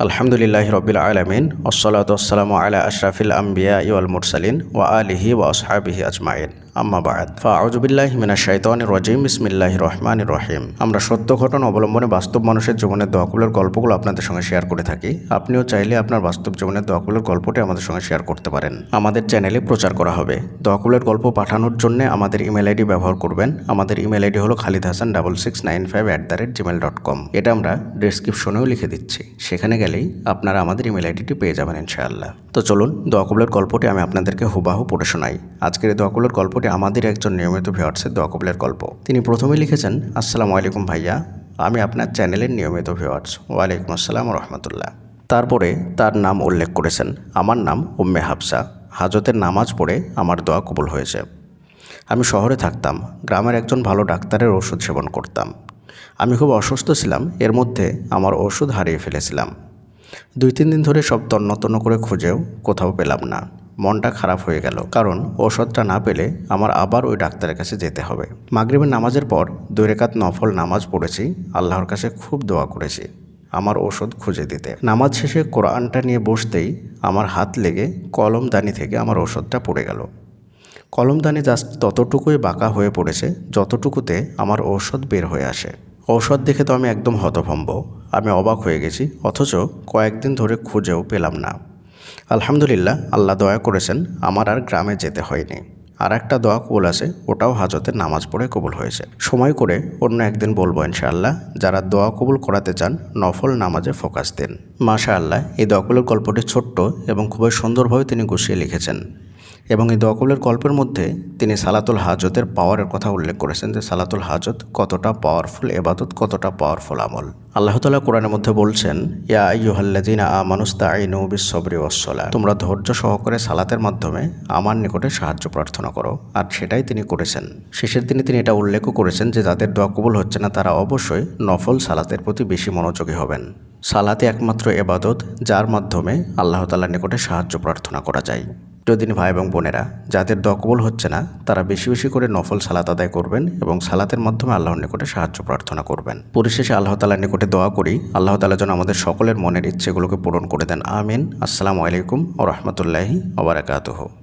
আলহামদুলিল্লাহ রবিল আলমিন ওসলাতাম আলা আশরাফিল আম্বিয়া ইউল মুরসালিন ওয়া আলিহি ওয়া আসহাবিহি আজমাইন আম্মা বাদ। ফাউজুবিল্লাহ মিনা শাইতান রজিম। ইসমিল্লাহ রহমান রহিম। আমরা সত্য ঘটনা অবলম্বনে বাস্তব মানুষের জীবনের দোয়াকুলের গল্পগুলো আপনাদের সঙ্গে শেয়ার করে থাকি। আপনিও চাইলে আপনার বাস্তব জীবনের দোয়াকুলের গল্পটি আমাদের সঙ্গে শেয়ার করতে পারেন। আমাদের চ্যানেলে প্রচার করা হবে। দোয়াকুলের গল্প পাঠানোর জন্য আমাদের ইমেল আইডি ব্যবহার করবেন। আমাদের ইমেল আইডি হলো Khalid Hasan double six nine five at the rate Gmail dot com. এটা আমরা ডিসক্রিপশনেও লিখে দিচ্ছি। সেখানে গেলেই আপনারা আমাদের ইমেল আইডিটি পেয়ে যাবেন ইনশাআল্লাহ। তো চলুন দোয়াকুলের গল্পটি আমি আপনাদেরকে হুবাহু পড়ে শোনাই। আজকের এই দোয়াকুলের গল্পটি আমাদের একজন নিয়মিত ভিওয়ার্সের দোয়াকুলের গল্প। তিনি প্রথমে লিখেছেন, আসসালামু আলাইকুম ভাইয়া, আমি আপনার চ্যানেলের নিয়মিত ভিওয়ার্স ওয়ালাইকুম আসসালাম রহমতুল্লাহ। তারপরে তার নাম উল্লেখ করেছেন, আমার নাম উম্মে হাফসা। হাজতের নামাজ পড়ে আমার দোয়া কবুল হয়েছে। আমি শহরে থাকতাম, গ্রামের একজন ভালো ডাক্তারের ওষুধ সেবন করতাম। আমি খুব অসুস্থ ছিলাম, এর মধ্যে আমার ওষুধ হারিয়ে ফেলেছিলাম। দুই, তিন দিন ধরে সব তন্ন করে খুঁজেও কোথাও পেলাম না। মনটা খারাপ হয়ে গেল, কারণ ওষুধটা না পেলে আমার আবার ওই ডাক্তারের কাছে যেতে হবে। মাগরিবের নামাজের পর দুই রেখাত নফল নামাজ পড়েছি, আল্লাহর কাছে খুব দোয়া করেছি আমার ওষুধ খুঁজে দিতে। নামাজ শেষে কোরআনটা নিয়ে বসতেই আমার হাত লেগে কলমদানি থেকে আমার ওষুধটা পড়ে গেল। কলমদানি জাস্ট ততটুকুই বাঁকা হয়ে পড়েছে, যতটুকুতে আমার ঔষধ বের হয়ে আসে। ঔষধ দেখে তো আমি একদম হতভম্ব। আমি অবাক হয়ে গেছি, অথচ কয়েকদিন ধরে খুঁজেও পেলাম না। আলহামদুলিল্লাহ, আল্লাহ দয়া করেছেন, আমার আর গ্রামে যেতে হয়নি। আর একটা দোয়া কবুল আছে, ওটাও হাজতে নামাজ পড়ে কবুল হয়েছে। সময় করে অন্য একদিন বলব ইনশাআল্লাহ, যারা দোয়া কবুল করাতে চান, নফল নামাজে ফোকাস দেন। মাশা আল্লাহ এই দোয়া গল্পটি ছোট্ট এবং খুবই সুন্দরভাবে তিনি গুছিয়ে লিখেছেন। এবং এই দোয়াকুলের গল্পের মধ্যে তিনি সালাতুল হাজতের পাওয়ারের কথা উল্লেখ করেছেন যে সালাতুল হাজত কতটা পাওয়ারফুল এবাদত কতটা পাওয়ারফুল আমল। আল্লাহ তালা কোরআনের মধ্যে বলছেন, ইয়া আইয়ুহাল্লাযিনা আমানুস্তাঈনু বিস-সাবরি ওয়াস-সালাহ তোমরা ধৈর্য সহকারে সালাতের মাধ্যমে আমার নিকটে সাহায্য প্রার্থনা করো। আর সেটাই তিনি করেছেন। শেষের দিনে তিনি এটা উল্লেখও করেছেন যে যাদের দোয়া কবুল হচ্ছে না, তারা অবশ্যই নফল সালাতের প্রতি বেশি মনোযোগী হবেন। সালাতে একমাত্র এবাদত যার মাধ্যমে আল্লাহ তালার নিকটে সাহায্য প্রার্থনা করা যায়। প্রিয়দিনী ভাই এবং বোনেরা, যাদের দকবল হচ্ছে না, তারা বেশি বেশি করে নফল সালাত আদায় করবেন এবং সালাতের মাধ্যমে আল্লাহর নিকটে সাহায্য প্রার্থনা করবেন। পরিশেষে আল্লাহ তালার নিকটে দোয়া করি, আল্লাহ তালা যেন আমাদের সকলের মনের ইচ্ছেগুলোকে পূরণ করে দেন। আমিন। আসসালামু আলাইকুম ও রহমতুল্লাহি ওবরাকাতহ